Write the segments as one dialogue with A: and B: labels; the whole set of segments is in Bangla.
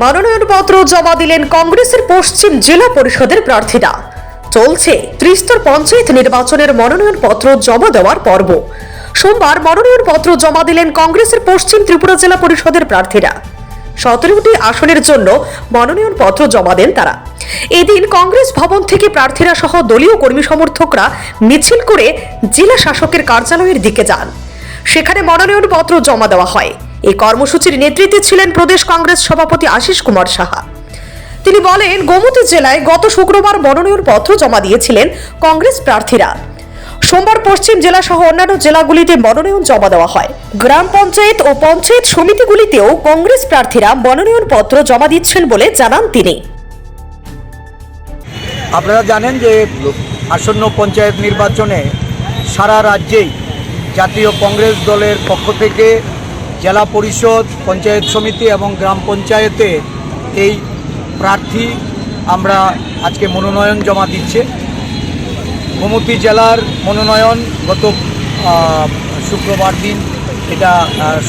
A: মনোনয়নপত্র জমা দিলেন কংগ্রেসের পশ্চিম জেলা পরিষদের প্রার্থীরা। চলছে ত্রিস্তর পঞ্চায়েত নির্বাচনের মনোনয়নপত্র জমা দেওয়ার পর্ব। সোমবার মনোনয়নপত্র জমা দিলেন কংগ্রেসের পশ্চিম ত্রিপুরা জেলা পরিষদের প্রার্থীরা। সতেরোটি আসনের জন্য মনোনয়নপত্র জমা দেন তারা। এদিন কংগ্রেস ভবন থেকে প্রার্থীরা সহ দলীয় কর্মী সমর্থকরা মিছিল করে জেলা শাসকের কার্যালয়ের দিকে যান। সেখানে মনোনয়নপত্র জমা দেওয়া হয়। এই কর্মসূচির নেতৃত্বে ছিলেন প্রদেশ কংগ্রেস সভাপতি আশিস কুমার সাহা। তিনি বলেন, গোমতী জেলায় গত শুক্রবার মনোনয়ন পত্র জমা দিয়েছিলেন কংগ্রেস প্রার্থীরা। সোমবার পশ্চিম জেলা সহ অন্যান্য জেলাগুলিতে মনোনয়ন জমা দেওয়া হয়। গ্রাম পঞ্চায়েত ও পঞ্চায়েত সমিতিগুলিতেও কংগ্রেস প্রার্থীরা মনোনয়ন পত্র জমা দিচ্ছেন বলে জানান তিনি।
B: আপনারা জানেন যে আসন্ন পঞ্চায়েত নির্বাচনে সারা রাজ্যেই জাতীয় কংগ্রেস দলের পক্ষ থেকে জেলা পরিষদ, পঞ্চায়েত সমিতি এবং গ্রাম পঞ্চায়েতে এই প্রার্থী আমরা আজকে মনোনয়ন জমা দিচ্ছে। গোমতী জেলার মনোনয়ন গত শুক্রবার দিন এটা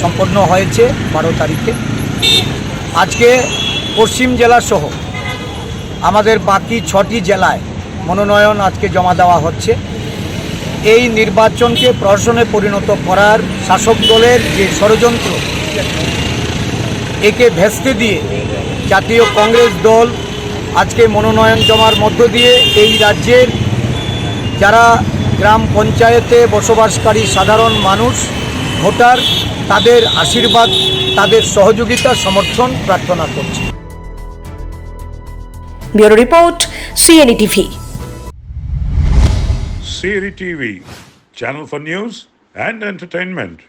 B: সম্পন্ন হয়েছে বারো তারিখে। আজকে পশ্চিম জেলা সহ আমাদের বাকি ছটি জেলায় মনোনয়ন আজকে জমা দেওয়া হচ্ছে। এই নির্বাচনকে প্রহসনে পরিণত করার শাসক দলের যে ষড়যন্ত্র, একে ভেস্তে দিয়ে জাতীয় কংগ্রেস দল আজকে মনোনয়ন জমার মধ্য দিয়ে এই রাজ্যের যারা গ্রাম পঞ্চায়েতে বসবাসকারী সাধারণ মানুষ, ভোটার, তাদের আশীর্বাদ, তাদের সহযোগিতা, সমর্থন প্রার্থনা করছে।
A: Bureau report, CNE TV.
C: Siri TV, channel for news and entertainment.